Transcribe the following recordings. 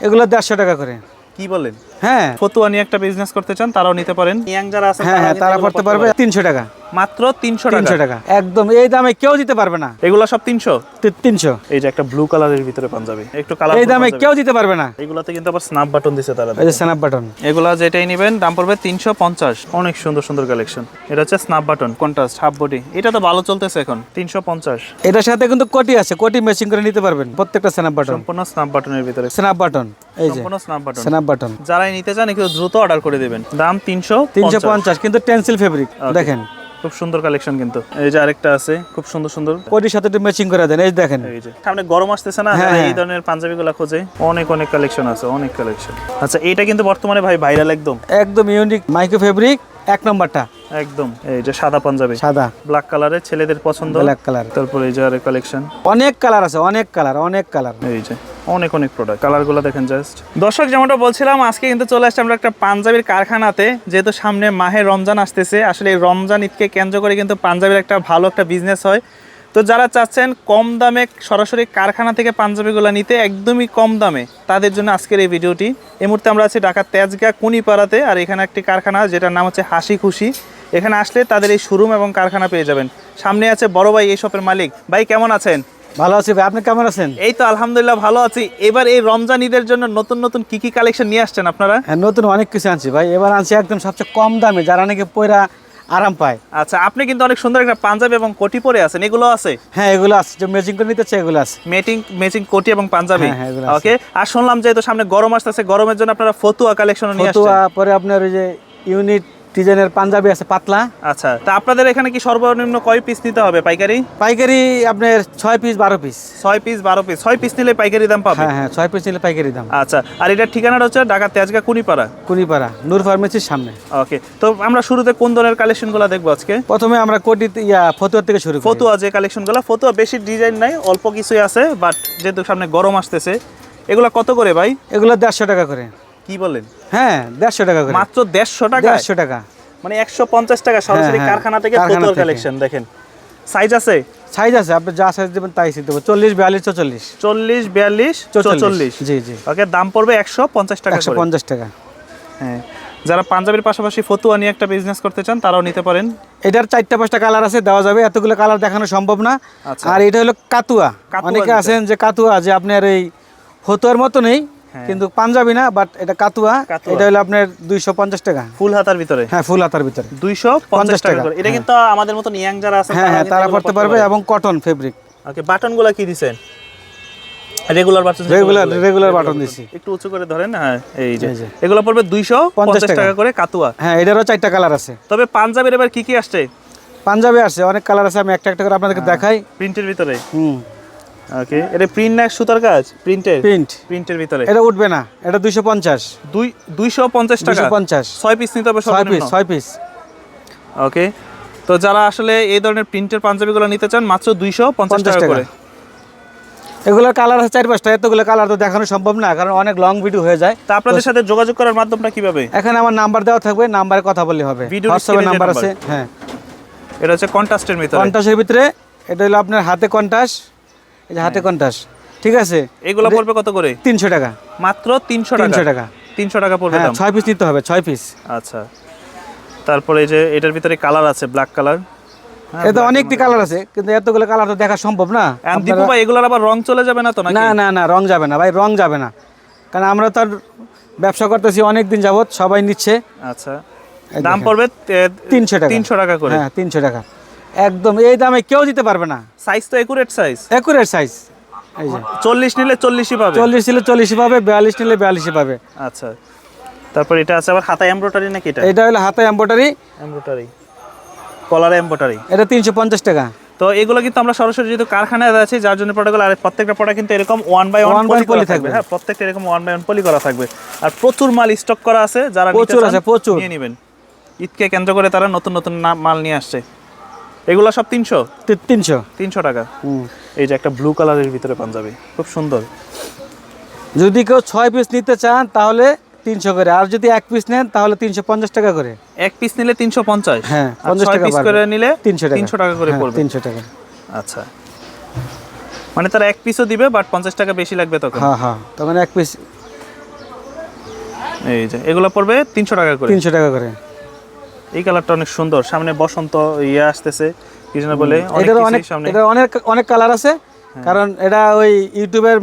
এগুলো দেড়শো টাকা করে। কি বলেন? হ্যাঁ। ফতুয়া নিয়ে একটা বিজনেস করতে চান তারাও নিতে পারেন। ইয়াং যারা আছে হ্যাঁ হ্যাঁ তারা করতে পারবে। তিনশো টাকা। মাত্র তিনশো তিনশো টাকা। একদম এই দামে কেউ দিতে পারবে না। এগুলো সব তিনশো? তিনশো। এই যে একটা ব্লু কালারের ভিতরে পাঞ্জাবি। একটু কালার এই দামে কেউ দিতে পারবে না। এগুলাতে কিন্তু আবার স্ন্যাপ বাটন দিছে তারা এই যে স্ন্যাপ বাটন এগুলা যেটাই নেবেন দাম পড়বে তিনশো পঞ্চাশ। অনেক সুন্দর সুন্দর কালেকশন এটা হচ্ছে snap button contrast half body এটা তো ভালো চলতেছে এখন তিনশো পঞ্চাশ। এটার সাথে কিন্তু কোটি আছে কোটি ম্যাচিং করে নিতে পারবেন প্রত্যেকটা স্ন্যাপ বাটন সম্পূর্ণ স্ন্যাপ বাটনের ভিতরে। স্ন্যাপ বাটন এই যে। সম্পূর্ণ স্ন্যাপ বাটন স্ন্যাপ বাটন যারাই নিতে চান একটু দ্রুত অর্ডার করে দেবেন। দাম তিনশো তিনশো পঞ্চাশ কিন্তু টেন্সিল ফেব্রিক দেখেন। খুব সুন্দর কালেকশন কিন্তু। এই যে আরেকটা আছে খুব সুন্দর সুন্দর। কোটির সাথে একটু ম্যাচিং করে দেন এই যে দেখেন। এই যে সামনে গরম আসতেছে না হ্যাঁ, এই হ্যাঁ। ধরনের পাঞ্জাবি গুলো খোঁজে। অনেক অনেক কালেকশন আছে অনেক কালেকশন আচ্ছা এটা কিন্তু বর্তমানে ভাই ভাইরাল একদম। একদম ইউনিক মাইক্রো ফেব্রিক এক নম্বরটা? একদম এই যে সাদা পাঞ্জাবি। সাদা। ব্ল্যাক কালারের ছেলেদের পছন্দ। ব্ল্যাক কালার তারপরে এই যে কালেকশন অনেক কালার আছে অনেক কালার অনেক কালার এই যে অনেক অনেক প্রোডাক্ট কালারগুলো দেখেন জাস্ট দর্শক যেমনটা বলছিলাম আজকে কিন্তু চলে আসছে আমরা একটা পাঞ্জাবির কারখানাতে যেহেতু সামনে মাহে রমজান আসতেছে আসলে এই রমজান ঈদকে কেন্দ্র করে কিন্তু পাঞ্জাবির একটা ভালো একটা বিজনেস হয়। তো যারা চাচ্ছেন কম দামে সরাসরি কারখানা থেকে পাঞ্জাবিগুলো নিতে একদমই কম দামে তাদের জন্য আজকের এই ভিডিওটি। এই মুহূর্তে আমরা আছি ঢাকার তেজগা কুনিপাড়াতে আর এখানে একটি কারখানা যেটার নাম হচ্ছে হাসি খুশি। এখানে আসলে তাদের এই শোরুম এবং কারখানা পেয়ে যাবেন। সামনে আছে বড় ভাই এই শপের মালিক। ভাই কেমন আছেন? ভালো আছি ভাই আপনি কেমন আছেন? এই তো আলহামদুলিল্লাহ ভালো আছি। এবার এই রমজান ঈদের জন্য নতুন নতুন কি কি কালেকশন নিয়ে আসছেন আপনারা? হ্যাঁ নতুন অনেক কিছু আনছি ভাই। এবার আনছি একদম সবচেয়ে কম দামে যারা নাকি পয়রা আরাম পায়। আচ্ছা আপনি কিন্তু অনেক সুন্দর একটা পাঞ্জাবি এবং কোটি পরে আছেন এগুলো আছে? হ্যাঁ এগুলো আছে। যে ম্যাচিং করে নিতে চাই এগুলো আছে। ম্যাচিং ম্যাচিং কোটি এবং পাঞ্জাবি? হ্যাঁ, হ্যাঁ, এগুলো। ওকে আর শুনলাম যে তো সামনে গরম আসতেছে গরমের জন্য আপনারা ফতুয়া কালেকশন নিয়ে আসছেন। ফতুয়া পরে আপনার ওই যে ইউনিট ডিজাইনের পাঞ্জাবি আছে পাতলা। আচ্ছা তা আপনাদের এখানে কি সর্বনিম্ন কয় পিস নিতে হবে পাইকারি? পাইকারি আপনার ছয় পিস বারো পিস ছয় পিস বারো পিস ছয় পিস নিলে পাইকারি দাম পাবে? হ্যাঁ হ্যাঁ ছয় পিস নিলে পাইকারি দাম। আচ্ছা আর এটার ঠিকানাটা হচ্ছে ঢাকা তেজগা কুনিপাড়া? কুড়িপাড়া নূর ফার্মেসির সামনে। ওকে তো আমরা শুরুতে কোন ধরনের কালেকশনগুলো দেখব আজকে? প্রথমে আমরা কোটি ইয়া ফতুয়ার থেকে শুরু করি। ফতুয়া যে কালেকশনগুলো ফতুয়া বেশি ডিজাইন নাই অল্প কিছুই আছে বাট যেহেতু সামনে গরম আসতেছে এগুলা কত করে ভাই? এগুলো দেড়শো টাকা করে। কি বলেন? হ্যাঁ দেড়শো টাকা করে। মাত্র দেড়শো টাকা দেড়শো টাকা। মানে একশো পঞ্চাশ টাকা সরাসরি হ্যাঁ, কারখানা থেকে ফতুয়ার কালেকশন দেখেন। সাইজ আছে? সাইজ আছে আপনি যা সাইজ দেবেন তাই সাইজ দেবো। চল্লিশ বিয়াল্লিশ চল্লিশ চল্লিশ বিয়াল্লিশ চল্লিশ জি জি। ওকে দাম পড়বে একশো পঞ্চাশ টাকা একশো পঞ্চাশ টাকা। হ্যাঁ। যারা পাঞ্জাবির পাশাপাশি ফতুয়া নিয়ে একটা বিজনেস করতে চান তারাও নিতে পারেন। এটার চারটা পাঁচটা কালার আছে দেওয়া যাবে। এতগুলো কালার দেখানো সম্ভব না। আচ্ছা। আর এটা হলো কাতুয়া। অনেকে আছেন যে কাতুয়া যে আপনার এই ফতুয়ার মতো নেই। হ্যাঁ। কিন্তু পাঞ্জাবি না বাট এটা কাতুয়া। এটা হলো আপনার দুইশো পঞ্চাশ টাকা। ফুল হাতার ভিতরে? হ্যাঁ ফুল হাতার ভিতরে। দুইশো পঞ্চাশ টাকা এটা কিন্তু আমাদের মতন ইয়াং যারা আছে হ্যাঁ হ্যাঁ তারা পড়তে পারবে এবং কটন ফেব্রিক ওকে বাটনগুলো কি দিছেন? Regular button regular regular button দিছি। একটু উঁচু করে ধরেন হ্যাঁ এই যে। এগুলো পড়বে দুইশো পঞ্চাশ টাকা। টাকা করে কাতুয়া। হ্যাঁ এটারও চারটা কালার আছে। তবে পাঞ্জাবের এবার কি কি আসছে? পাঞ্জাবি আছে অনেক কালার আছে আমি একটা একটা করে আপনাদেরকে হ্যাঁ। দেখাই। প্রিন্টের ভিতরে। হুম। ওকে এটা প্রিন্ট না সুতার কাজ? প্রিন্টের প্রিন্ট প্রিন্টের ভিতরে? এটা উঠবে না এটা দুইশো পঞ্চাশ। দুই দুইশো পঞ্চাশ টাকা? দুইশো পঞ্চাশ। ছয় পিস নিতে হবে ছয় পিস সর্বনিম্ন ছয় পিস ওকে তো যারা আসলে এই ধরনের প্রিন্টের পাঞ্জাবিগুলো নিতে চান মাত্র দুইশো পঞ্চাশ 50 টাকা। করে। এগুলোর কালার আছে চার পাঁচটা এতগুলো কালার তো দেখানো সম্ভব না কারণ অনেক লং ভিডিও হয়ে যায়। তা আপনাদের সাথে যোগাযোগ করার মাধ্যমটা কীভাবে? এখানে আমার নাম্বার দেওয়া থাকবে নাম্বারে কথা বললে হবে। হোয়াটসঅ্যাপে নাম্বার আছে হ্যাঁ। এটা হচ্ছে কন্ট্রাস্টের ভিতরে। কন্টাসের ভিতরে এটা হলো আপনার হাতে কন্টাস এই যে হাতে কন্টাস ঠিক আছে? এগুলো পড়বে কত করে? তিনশো টাকা। মাত্র তিনশো টাকা? তিনশো টাকা। তিনশো টাকা পড়বে হ্যাঁ ছয় পিস নিতে হবে ছয় পিস আচ্ছা। তারপরে এই যে এটার ভিতরে কালার আছে ব্ল্যাক কালার। এটা অনেকটি কালার। আছে কিন্তু এতগুলো কালার তো দেখা সম্ভব না। দীপু ভাই এগুলোর আবার রং চলে যাবে না তো না না না রং যাবে না ভাই রং যাবে না। কারণ আমরা তো ব্যবসা করতেছি অনেক দিন যাবত সবাই নিচ্ছে। আচ্ছা। দাম পড়বে তিনশো টাকা। তিনশো টাকা করে। হ্যাঁ তিনশো টাকা। একদম এই দামে কেউ দিতে পারবে না। সাইজ তো একুরেট সাইজ একুরেট সাইজ এই যে। চল্লিশ নিলে চল্লিশই পাবে। চল্লিশ নিলে চল্লিশই পাবে বিয়াল্লিশ নিলে বিয়াল্লিশই পাবে। আচ্ছা। তারপর এটা আছে আবার হাতা এমব্রয়ডারি নাকি এটা? এটা হলো হাতে এম্ব্রয়ডারি এমব্রয়ডারি কলার এমব্রয়ডারি এটা তিনশো পঞ্চাশ টাকা। তো এগুলো কিন্তু আমরা সরাসরি যেহেতু কারখানায় আছে যার জন্য প্রোডাক্টগুলো আর প্রত্যেকটা প্রোডাক্ট কিন্তু এরকম one by one by poly থাকবে। হ্যাঁ প্রত্যেকটা এরকম ওয়ান বাই ওয়ান পলি করা থাকবে। আর প্রচুর মাল স্টক করা আছে যারা নিতে প্রচুর আছে, প্রচুর। নিয়ে নেবেন। ঈদকে কেন্দ্র করে তারা নতুন নতুন মাল নিয়ে আসছে। এগুলো সব তিনশো? তিনশো। তিনশো টাকা। হুম। এই যে একটা ব্লু কালারের ভিতরে পাঞ্জাবি খুব সুন্দর। যদি কেউ ছয় পিস নিতে চান তাহলে তিনশো করে। আর যদি এক পিস নেন তাহলে তিনশো পঞ্চাশ টাকা করে। এক পিস নিলে তিনশো পঞ্চাশ? হ্যাঁ, আর 50 ছয় টাকা পিস করে নিলে তিনশো তিনশো টাকা করে হ্যাঁ, পড়বে। তিনশো টাকা। আচ্ছা। মানে তারা এক পিসও দিবে বাট পঞ্চাশ টাকা বেশি লাগবে তখন? হ্যাঁ হ্যাঁ তখন এক পিস এই যে এগুলো পড়বে তিনশো টাকা করে। তিনশো টাকা করে। এই কালারটা অনেক সুন্দর। সামনে বসন্ত ইয়ে আসতেছে কি যেন বলে? এটার অনেক সামনে। এটা অনেক অনেক কালার আছে। কারণ এটা ওই ইউটিউবের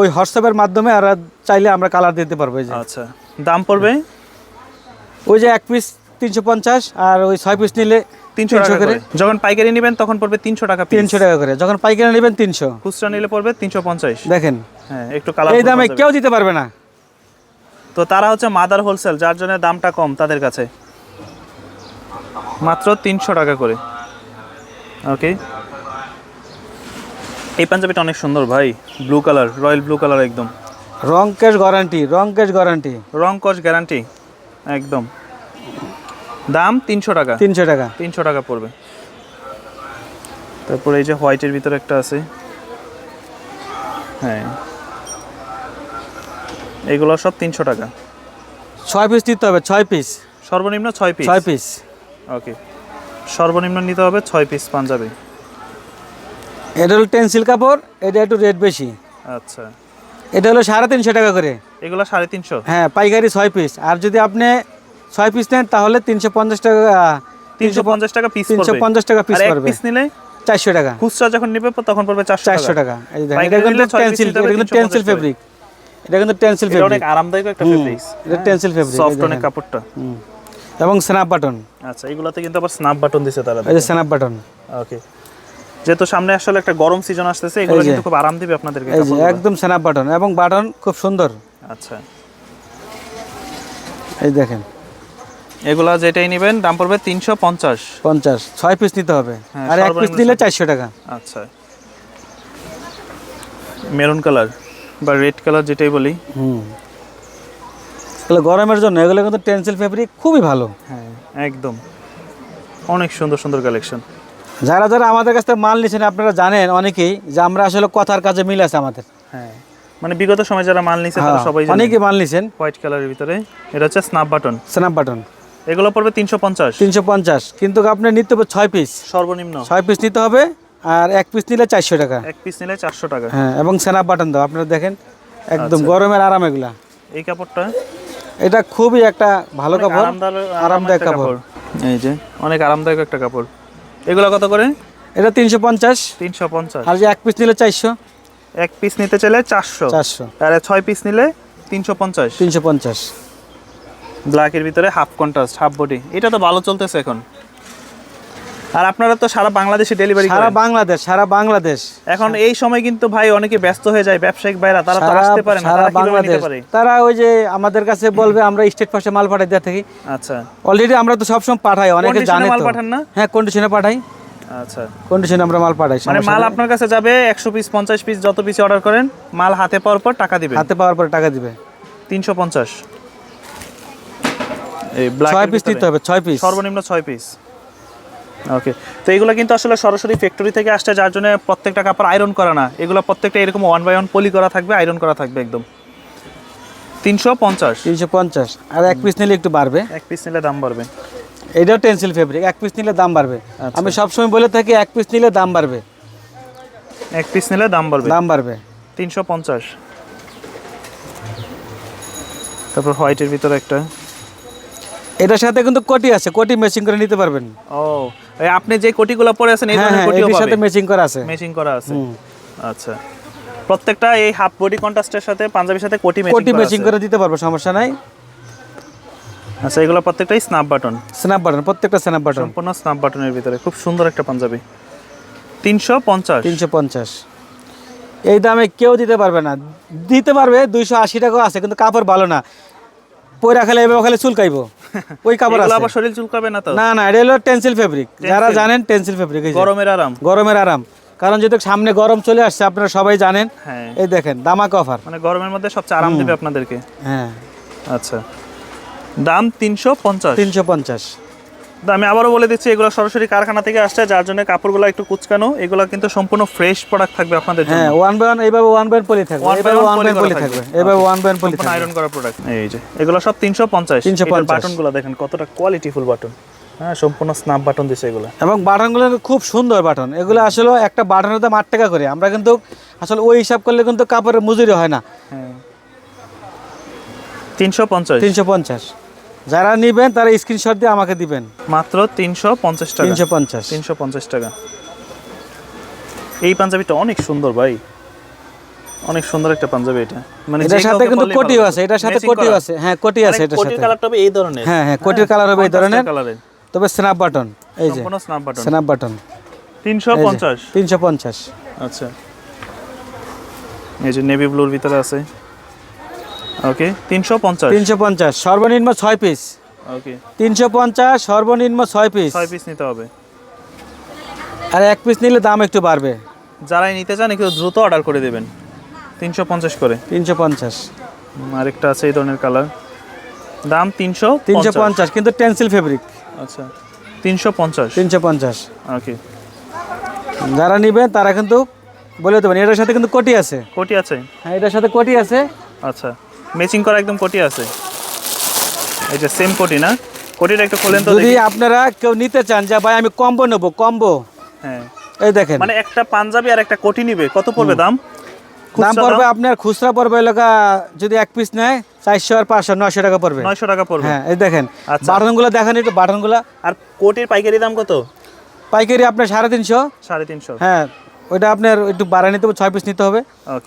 ওই হোয়াটসঅ্যাপের মাধ্যমে আর চাইলে আমরা কালার দিতে পারব এই যে। আচ্ছা। দাম পড়বে? ওই যে এক পিস তিনশো পঞ্চাশ আর ওই ছয় পিস নিলে তিনশো টাকা করে। যখন পাইকারি নেবেন তখন পড়বে তিনশো টাকা তিনশো টাকা করে। যখন পাইকারি নেবেন তিনশো। খুচরা নিলে পড়বে তিনশো পঞ্চাশ। দেখেন। হ্যাঁ একটু কালার এই দামে কেউ দিতে পারবে না। তো তারা হচ্ছে মাদার হোলসেল যার জন্য দামটা কম তাদের কাছে। মাত্র তিনশো টাকা করে। ওকে এই পাঞ্জাবিটা অনেক সুন্দর ভাই blue colour royal blue colour একদম। রং ক্যাশ গ্যারান্টি রং ক্যাশ গ্যারান্টি রং কস গ্যারান্টি একদম। দাম তিনশো টাকা। তিনশো টাকা। তিনশো টাকা পড়বে। তারপরে এই যে হোয়াইটের ভিতরে একটা আছে। হ্যাঁ। এইগুলো সব তিনশো টাকা। ছয় পিস দিতে হবে ছয় পিস সর্বনিম্ন ছয় পিস ছয় পিস ওকে সর্বনিম্ন নিতে হবে ছয় পিস পাঞ্জাবি। এটা হলো টেন্সিল কাপড় এটা একটু রেট বেশি। আচ্ছা। এটা হলো সাড়ে তিনশো টাকা করে। এগুলো সাড়ে তিনশো? হ্যাঁ পাইকারি ছয় পিস আর যদি আপনি ছয় পিস নেন তাহলে তিনশো পঞ্চাশ টাকা তিনশো পঞ্চাশ টাকা পিস তিনশো পঞ্চাশ টাকা পিস পড়বে। পিস নিলে চারশো টাকা। খুচরা যখন নেবে তখন পড়বে চারশো চারশো টাকা। টাকা এই দেখেন, এটা কিন্তু টেন্সিল এটা কিন্তু 350 টেন্সিল ফেব্রিক এটা কিন্তু টেন্সিল ফেব্রিক অনেক আরামদায়ক একটা ফেব্রিক্স এটা টেন্সিল ফেব্রিক সফট অনেক কাপড়টা। এবং স্ন্যাপ বাটন আচ্ছা এগুলোতে কিন্তু আবার স্ন্যাপ বাটন দিছে তারা এই যে স্ন্যাপ বাটন ওকে যেহেতু সামনে আসলে একটা গরম সিজন আসতেছে এগুলো কিন্তু খুব আরাম দিবে আপনাদেরকে এই যে একদম স্ন্যাপ বাটন এবং বাটন খুব সুন্দর। আচ্ছা। এই দেখেন। এগুলা যেটাই নেবেন দাম পড়বে তিনশো পঞ্চাশ। পঞ্চাশ ছয় পিস নিতে হবে। হ্যাঁ, আর এক পিস নিলে চারশো টাকা। আচ্ছা। মেরুন কালার বা রেড কালার যেটাই বলি। হুম। এগুলো গরমের জন্য এগুলো কিন্তু টেন্সিল ফেব্রিক খুবই ভালো। হ্যাঁ একদম। অনেক সুন্দর সুন্দর কালেকশন যারা যারা আমাদের কাছ থেকে মাল নিচ্ছেন আপনারা জানেন অনেকেই যে আমরা আসলে কথার কাজে মিল আছে আমাদের। হ্যাঁ মানে বিগত সময় যারা মাল নিছে তারা হ্যাঁ, সবাই জানে। অনেকেই মাল নিছেন হোয়াইট কালারের ভিতরে। এটা হচ্ছে স্ন্যাপ বাটন স্ন্যাপ বাটন এগুলো পড়বে তিনশো পঞ্চাশ। তিনশো পঞ্চাশ। কিন্তু আপনি নিতে হবে ছয় পিস সর্বনিম্ন। ছয় পিস নিতে হবে আর এক পিস নিলে চারশো টাকা। এক পিস নিলে চারশো টাকা। হ্যাঁ এবং স্ন্যাপ বাটন দাও। আপনারা দেখেন একদম আচ্ছা। গরমের আরাম এগুলা। এই কাপড়টা এটা খুবই একটা ভালো কাপড় আরামদায়ক কাপড়। এই যে অনেক আরামদায়ক একটা কাপড়। এগুলো কত করে? এটা তিনশো পঞ্চাশ। তিনশো পঞ্চাশ। আর যে এক পিস নিলে চারশো। এক পিস নিতে চাইলে চারশো। চারশো। আর ছয় পিস নিলে তিনশো পঞ্চাশ। তিনশো পঞ্চাশ। ব্ল্যাকের ভিতরে হাফ কন্ট্রাস্ট হাফ বডি এটা তো ভালো চলতেছে এখন। আর আপনারা তো সারা বাংলাদেশে ডেলিভারি সারা বাংলাদেশ সারা বাংলাদেশ। এখন এই সময় কিন্তু ভাই অনেকে ব্যস্ত হয়ে যায় ব্যবসায়িক ভাইরা তারা তো আসতে পারে না সারা বাংলাদেশ। তারা ওই যে আমাদের কাছে বলবে আমরা স্টেট ফার্স্টে মাল পাঠাই দেওয়া থাকি। আচ্ছা। অলরেডি আমরা তো সবসময় পাঠাই অনেকে জানে মাল পাঠান না? হ্যাঁ কন্ডিশনে পাঠাই। আচ্ছা। কন্ডিশনে আমরা মাল পাঠাই মানে মাল আপনার কাছে যাবে একশো পিস পঞ্চাশ পিস যত পিস অর্ডার করেন মাল হাতে পাওয়ার পর টাকা দিবেন। হাতে পাওয়ার পর টাকা দিবে। তিনশো পঞ্চাশ। এই black ছয় পিস। নিতে হবে ছয় পিস সর্বনিম্ন ছয় পিস ওকে তো এগুলো কিন্তু আসলে সরাসরি ফ্যাক্টরি থেকে আসছে যার জন্য প্রত্যেকটা কাপড় আয়রন করা না। এগুলো প্রত্যেকটা এরকম ওয়ান বাই ওয়ান পলি করা থাকবে আয়রন করা থাকবে একদম। তিনশো পঞ্চাশ। তিনশো পঞ্চাশ। আর এক পিস নিলে একটু বাড়বে। এক পিস নিলে দাম বাড়বে। এটাও টেন্সিল ফেব্রিক এক পিস নিলে দাম বাড়বে। আচ্ছা। আমি সবসময় বলে থাকি এক পিস নিলে দাম বাড়বে। এক পিস নিলে দাম বাড়বে। দাম বাড়বে। তিনশো পঞ্চাশ। তারপর হোয়াইটের ভিতরে একটা। এটার সাথে কিন্তু কোটি আছে কোটি ম্যাচিং করে নিতে পারবেন। ও আপনি যে কোটিগুলো পরে আছেন এই হ্যাঁ ধরনের হ্যাঁ কোটিও সাথে ম্যাচিং করা আছে। ম্যাচিং করা আছে। আচ্ছা। প্রত্যেকটা এই হাফ বডি কন্ট্রাস্টের সাথে পাঞ্জাবির সাথে কোটি কোটি ম্যাচিং ম্যাচিং করে দিতে পারব সমস্যা নাই। আচ্ছা এগুলো প্রত্যেকটাই স্ন্যাপ বাটন স্ন্যাপ বাটন প্রত্যেকটা স্ন্যাপ বাটন সম্পূর্ণ স্ন্যাপ বাটনের ভিতরে। খুব সুন্দর একটা পাঞ্জাবি। তিনশো পঞ্চাশ। তিনশো পঞ্চাশ। এই দামে কেউ দিতে পারবে না। দিতে পারবে দুইশো আশি টাকাও আছে কিন্তু কাপড় ভালো না। পয়রা খালে এভাবে খালে চুলকাইবো। ওই কাপড় আছে। আবার শরীর চুলকাবে না তো? না না এটা হলো টেন্সিল ফেব্রিক। যারা জানেন টেন্সিল ফেব্রিক গরমের আরাম। গরমের আরাম। কারণ যেহেতু সামনে গরম চলে আসছে আপনারা সবাই জানেন। হ্যাঁ। এই দেখেন দামাক অফার। মানে গরমের মধ্যে সবচেয়ে আরাম দেবে আপনাদেরকে। হ্যাঁ। আচ্ছা। দাম তিনশো পঞ্চাশ। তিনশো পঞ্চাশ। তো আমি আবারও বলে দিচ্ছি এগুলো সরাসরি কারখানা থেকে আসছে যার জন্য কাপড়গুলো একটু কুচকানো। এগুলো কিন্তু সম্পূর্ণ ফ্রেশ প্রোডাক্ট থাকবে আপনাদের জন্য। হ্যাঁ ওয়ান বাই ওয়ান এইভাবে ওয়ান বাই পলি থাকবে এইভাবে ওয়ান বাই পলি থাকবে। এইভাবে ওয়ান বাই পলি থাকবে। আয়রন করা প্রোডাক্ট এই যে এগুলো সব তিনশো পঞ্চাশ। 350 বাটনগুলো দেখেন কতটা কোয়ালিটিফুল বাটন হ্যাঁ সম্পূর্ণ স্ন্যাপ বাটন দিছে এগুলো। এবং বাটনগুলো খুব সুন্দর বাটন এগুলো আসলে একটা বাটনের দাম আট টাকা করে। আমরা কিন্তু আসলে ওই হিসাব করলে কিন্তু কাপড়ের মজুরি হয় না। হ্যাঁ। তিনশো পঞ্চাশ। তিনশো পঞ্চাশ। যারা নেবেন তারা স্ক্রিনশট দিয়ে আমাকে দিবেন। মাত্র তিনশো পঞ্চাশ টাকা। তিনশো পঞ্চাশ। তিনশো পঞ্চাশ টাকা। এই পাঞ্জাবিটা অনেক সুন্দর ভাই। অনেক সুন্দর একটা পাঞ্জাবি এটা। মানে এটার সাথে কিন্তু কোটিও আছে এটার সাথে কোটিও আছে। হ্যাঁ কোটি আছে মানে এটার কোটির সাথে। কালারটা হবে এই ধরনের। হ্যাঁ হ্যাঁ কোটির কালার হবে এই ধরনের। কালারের তবে স্ন্যাপ বাটন এই যে। সম্পূর্ণ স্ন্যাপ বাটন স্ন্যাপ বাটন তিনশো পঞ্চাশ। তিনশো পঞ্চাশ। আচ্ছা। এই যে নেভি ব্লুর ভিতরে আছে। ওকে তিনশো পঞ্চাশ। তিনশো পঞ্চাশ সর্বনিম্ন ছয় পিস ওকে তিনশো পঞ্চাশ সর্বনিম্ন ছয় পিস ছয় পিস নিতে হবে। আর এক পিস নিলে দাম একটু বাড়বে। যারাই নিতে চান একটু দ্রুত অর্ডার করে দেবেন। তিনশো পঞ্চাশ করে। তিনশো পঞ্চাশ। আরেকটা আছে এই ধরনের কালার দাম তিনশো তিনশো পঞ্চাশ কিন্তু টেন্সিল ফেব্রিক আচ্ছা তিনশো পঞ্চাশ। তিনশো পঞ্চাশ। ওকে যারা নেবেন তারা কিন্তু বলে দেবেন এটার সাথে কিন্তু কোটি আছে। কোটি আছে। হ্যাঁ এটার সাথে কোটি আছে। আচ্ছা। ম্যাচিং করা একদম কোটি আছে। এই যে সেম কোটি না? কোটিটা একটু খোলেন তো যদি আপনারা কেউ নিতে চান যে ভাই আমি কম্বো নেব কম্বো। হ্যাঁ। এই দেখেন। মানে একটা পাঞ্জাবি আর একটা কোটি নিবে। কত পড়বে দাম? দাম খুচরা পড়বে আপনার খুচরা পড়বে এলাকা যদি এক পিস নেয় চারশো আর পাঁচশো নয়শো টাকা পড়বে। নয়শো টাকা পড়বে। হ্যাঁ এই দেখেন। আচ্ছা। বাটনগুলো দেখেন একটু বাটনগুলো। আর কোটির পাইকারি দাম কত? পাইকারি আপনার সাড়ে তিনশো। সাড়ে তিনশো। হ্যাঁ। ওইটা আপনার একটু বাড়া নিতে হবে ছয় পিস নিতে হবে।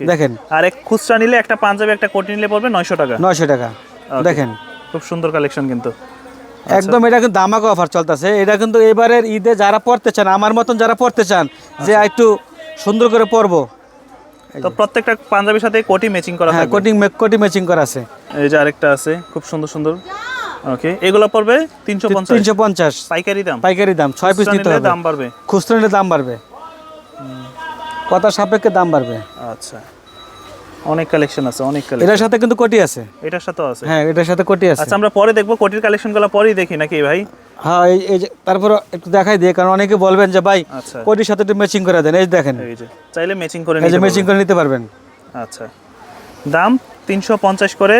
দেখেন। আর এক খুচরা নিলে একটা পাঞ্জাবি একটা কোটি নিলে পড়বে নয়শো টাকা। নয়শো টাকা। দেখেন। খুব সুন্দর কালেকশন কিন্তু। একদম এটা কিন্তু দামাকা অফার চলতেছে। এটা কিন্তু এবারের ঈদে যারা পড়তে চান আমার মতন যারা পড়তে চান যে আচ্ছা। একটু সুন্দর করে পরবো। তো প্রত্যেকটা পাঞ্জাবির সাথে কোটি ম্যাচিং করা হ্যাঁ কোটিং কোটি ম্যাচিং করা আছে। এই যে আরেকটা আছে খুব সুন্দর সুন্দর। ওকে এগুলো পড়বে তিনশো পঞ্চাশ। তিনশো পঞ্চাশ। পাইকারি দাম। পাইকারি দাম ছয় পিস নিতে হবে। দাম বাড়বে। খুচরা নিলে দাম বাড়বে। কথা সাপেক্ষে দাম বাড়বে। আচ্ছা। অনেক কালেকশন আছে অনেক কালেকশন এটার সাথে কিন্তু কোটি আছে। এটার সাথেও আছে? হ্যাঁ এটার সাথে কোটি আছে। আচ্ছা আমরা পরে দেখব কোটির কালেকশনগুলো পরেই দেখি নাকি ভাই? হ্যাঁ এই এই যে তারপর একটু দেখাই দিয়ে কারণ অনেকে বলবেন যে ভাই আচ্ছা। কোটির সাথে একটু ম্যাচিং করে দেন। এই যে দেখেন। এই যে চাইলে ম্যাচিং করে এই যে নিতে ম্যাচিং করে নিতে পারবেন। আচ্ছা। দাম তিনশো পঞ্চাশ করে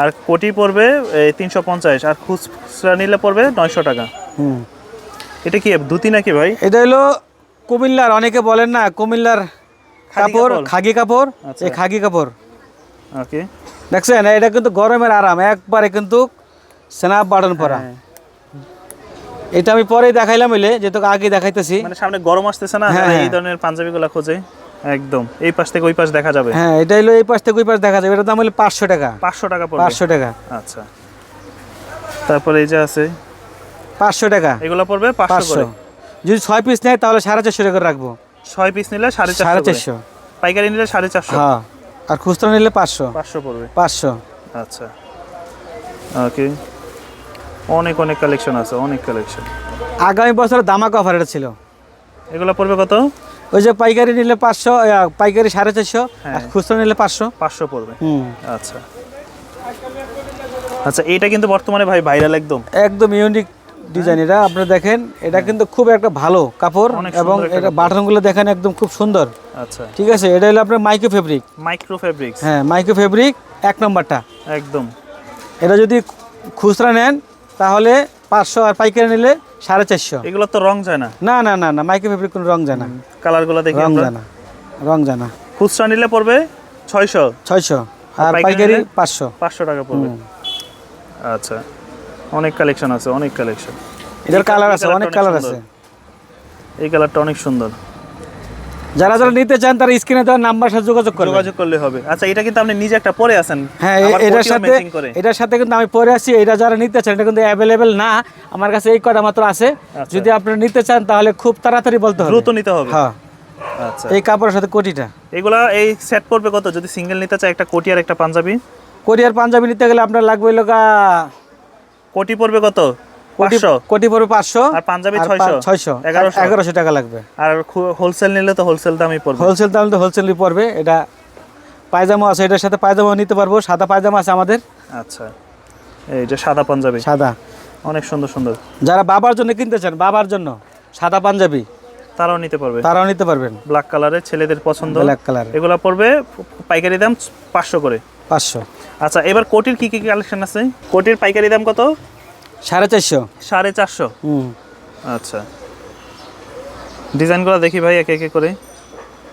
আর কোটি পড়বে এই তিনশো পঞ্চাশ। আর খুচরা নিলে পড়বে নয়শো টাকা। হুম। এটা কি ধুতি নাকি ভাই? এটা হলো কুমিল্লার অনেকে বলেন না কুমিল্লার কাপড়? খাগি কাপড় আচ্ছা। এই খাগি কাপড়। ওকে। দেখছেন এটা কিন্তু গরমের আরাম একবারে কিন্তু স্ন্যাপ বাটন পরা। হ্যাঁ। এটা আমি পরে দেখাইলাম হইলে যেহেতু আগে দেখাইতেছি। মানে সামনে গরম আসতেছে না হ্যাঁ, এই। ধরনের পাঞ্জাবিগুলো খোঁজে একদম। এই পাশ থেকে ওই পাশ দেখা যাবে। হ্যাঁ এটা হলো এই পাশ থেকে ওই পাশ দেখা যাবে এটার দাম হলো পাঁচশো টাকা। পাঁচশো টাকা পড়বে। পাঁচশো টাকা। আচ্ছা। তারপরে এই যে আছে। পাঁচশো টাকা। এগুলো পড়বে পাঁচশো। যদি ছয় পিস নেয় তাহলে সাড়ে চারশো টাকা রাখব। ছয় পিস নিলে সাড়ে সাড়ে চারশো। পাইকারি নিলে সাড়ে চারশো। হ্যাঁ আর খুচরা নিলে পাঁচশো। পাঁচশো পড়বে। পাঁচশো। আচ্ছা। ওকে অনেক অনেক কালেকশন আছে অনেক কালেকশন আগামী বছর দামাক অফার এটা ছিল। এগুলো পড়বে কত? ওই যে পাইকারি নিলে পাঁচশো পাইকারি সাড়ে চারশো আর হ্যাঁ। খুচরা নিলে পাঁচশো। পাঁচশো পড়বে। হুম। আচ্ছা। আচ্ছা এটা কিন্তু বর্তমানে ভাই ভাইরাল একদম। একদম ইউনিক ডিজাইন এটা আপনি দেখেন এটা কিন্তু খুব একটা ভালো কাপড় এবং এটা বাটনগুলো দেখেন একদম খুব সুন্দর। আচ্ছা। ঠিক আছে এটা হলো আপনার মাইক্রো ফেব্রিক। মাইক্রো ফেব্রিক হ্যাঁ মাইক্রো ফেব্রিক এক নম্বরটা। একদম। এটা যদি খুচরা নেন তাহলে পাঁচশো আর পাইকারি নিলে সাড়ে চারশো। এগুলো তো রং যায় না? না না না না মাইক্রো ফেব্রিক কোনো রং যায় না। কালারগুলো দেখি রং। যায় না রং যায় না। খুচরা নিলে পড়বে ছয়শো। ছয়শো আর পাইকারি পাঁচশো। পাঁচশো টাকা পড়বে। আচ্ছা। অনেক কালেকশন আছে অনেক কালেকশন এটার কালার আছে অনেক কালার আছে। এই কালারটা অনেক সুন্দর। যারা যারা নিতে চান তারা স্ক্রিনে দেওয়ার নাম্বার সাথে যোগাযোগ করবেন। যোগাযোগ করলে হবে। আচ্ছা এটা কিন্তু আপনি নিজে একটা পরে আছেন। হ্যাঁ এটার সাথে এটার সাথে কিন্তু আমি পরে আছি। এটা যারা নিতে চান এটা কিন্তু অ্যাভেলেবেল না। আমার কাছে এই কটা মাত্র আছে। আচ্ছা। যদি আপনারা নিতে চান তাহলে খুব তাড়াতাড়ি বলতে হবে। দ্রুত নিতে হবে। হ্যাঁ। আচ্ছা। এই কাপড়ের সাথে কোটিটা। এগুলা এই সেট পড়বে কত? যদি সিঙ্গেল নিতে চায় একটা কোটি আর একটা পাঞ্জাবি? কোরিয়ার পাঞ্জাবি নিতে গেলে আপনার লাগবে লোকা কোটি পড়বে কত? কোটি কোটি পড়বে পাঁচশো। আর পাঞ্জাবি ছয়শো? ছয়শো। এগারোশো? এগারোশো টাকা লাগবে। আর হোলসেল নিলে তো হোলসেল দামই পড়বে। হোলসেল দাম তো হোলসেলই পড়বে। এটা পায়জামা আছে এটার সাথে পায়জামা নিতে পারব। সাদা পায়জামা আছে আমাদের। আচ্ছা। এই যে সাদা পাঞ্জাবি। সাদা। অনেক সুন্দর সুন্দর। যারা বাবার জন্য কিনতে চান বাবার জন্য সাদা পাঞ্জাবি তারাও নিতে পারবে। তারাও নিতে পারবেন। ব্ল্যাক কালারের ছেলেদের পছন্দ। ব্ল্যাক কালার এগুলা পড়বে পাইকারি দাম পাঁচশো করে। পাঁচশো। আচ্ছা এবার কোটির কি কি কালেকশন আছে? কোটির পাইকারি দাম কত? সাড়ে চারশো। সাড়ে চারশো? আচ্ছা। ডিজাইনগুলো দেখি ভাই একে একে করে।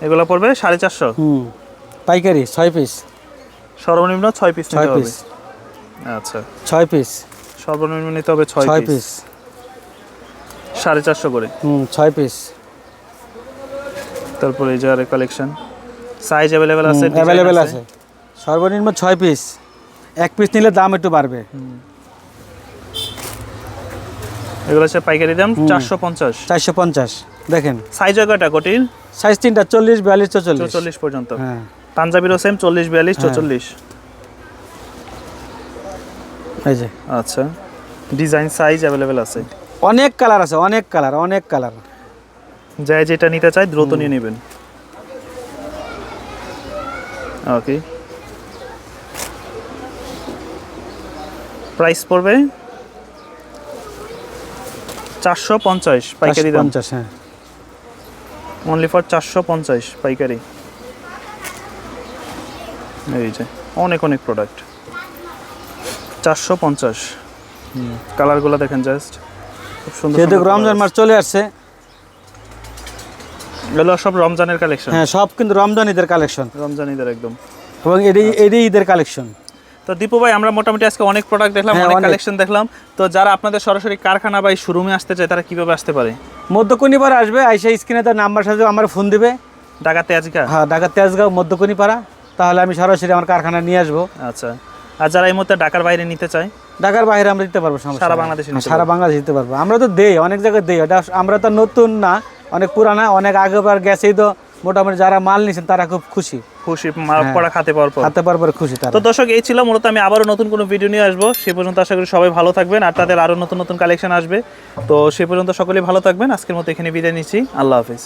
এগুলো পড়বে সাড়ে চারশো? পাইকারি ছয় পিস। সর্বনিম্ন ছয় পিস ছয় পিস। আচ্ছা। ছয় পিস। সর্বনিম্ন নিতে হবে ছয় ছয় পিস। পিস সাড়ে চারশো করে। হুম ছয় পিস। তারপরে এই যে আরেক কালেকশন সাইজ অ্যাভেলেবেল আছে অ্যাভেলেবেল আছে। সর্বনিম্ন ছয় পিস এক পিস নিলে দাম একটু বাড়বে। এগুলো হচ্ছে পাইকারি দাম চারশো পঞ্চাশ। চারশো পঞ্চাশ। দেখেন। সাইজ কয়টা কোটির? সাইজ তিনটা চল্লিশ বিয়াল্লিশ চল্লিশ চল্লিশ পর্যন্ত। হ্যাঁ। পাঞ্জাবিরও সেম চল্লিশ বিয়াল্লিশ হ্যাঁ। চল্লিশ এই যে। আচ্ছা। ডিজাইন সাইজ অ্যাভেলেবেল আছে। অনেক কালার আছে অনেক কালার অনেক কালার। যাই যেটা নিতে চাই দ্রুত নিয়ে নেবেন। ওকে প্রাইস পড়বে চারশো পঞ্চাশ পাইকারি দাম। পঞ্চাশ হ্যাঁ। অনলি ফর চারশো পঞ্চাশ পাইকারি। এই যে অনেক অনেক প্রোডাক্ট চারশো পঞ্চাশ। কালারগুলো দেখেন জাস্ট খুব সুন্দর যেহেতু রমজান মাস চলে আসছে। এগুলো সব রমজানের কালেকশন হ্যাঁ সব কিন্তু রমজান ঈদের কালেকশন রমজান ঈদের একদম। এবং এটি এটি ঈদের কালেকশন তো দীপু ভাই আমরা মোটামুটি আজকে অনেক প্রোডাক্ট দেখলাম হ্যাঁ, অনেক। কালেকশন দেখলাম। তো যারা আপনাদের সরাসরি কারখানা বা শোরুমে আসতে চায় তারা কীভাবে আসতে পারে? মধ্যকণিপাড়া আসবে আইসা স্ক্রিনে তার নাম্বার সাথে আমার ফোন দিবে। ঢাকা তেজগা হ্যাঁ ঢাকা তেজগাঁও মধ্যকণিপাড়া তাহলে আমি সরাসরি আমার কারখানা নিয়ে আসব। আচ্ছা। আর যারা এই মুহূর্তে ঢাকার বাইরে নিতে চায়? ঢাকার বাইরে আমরা দিতে পারব সমস্যা সারা। বাংলাদেশে হ্যাঁ, সারা বাংলাদেশ দিতে পারব। আমরা তো দেই অনেক জায়গায় দেই। এটা আমরা তো নতুন না অনেক পুরানা অনেক আগেবার গেছেই তো মোটামুটি যারা মাল নিয়েছেন তারা খুব খুশি। খুশি মাল পড়া খাতে পারব পর হাতে পারবার খুশি তারা। তো দর্শক এই ছিল মূলত আমি আবারও নতুন কোনো ভিডিও নিয়ে আসব। সে পর্যন্ত আশা করি সবাই ভালো থাকবেন আর তাদের আরও নতুন নতুন কালেকশন আসবে। তো সে পর্যন্ত সকলেই ভালো থাকবেন। আজকের মতো এখানে বিদায় নিচ্ছি। আল্লাহ হাফিজ।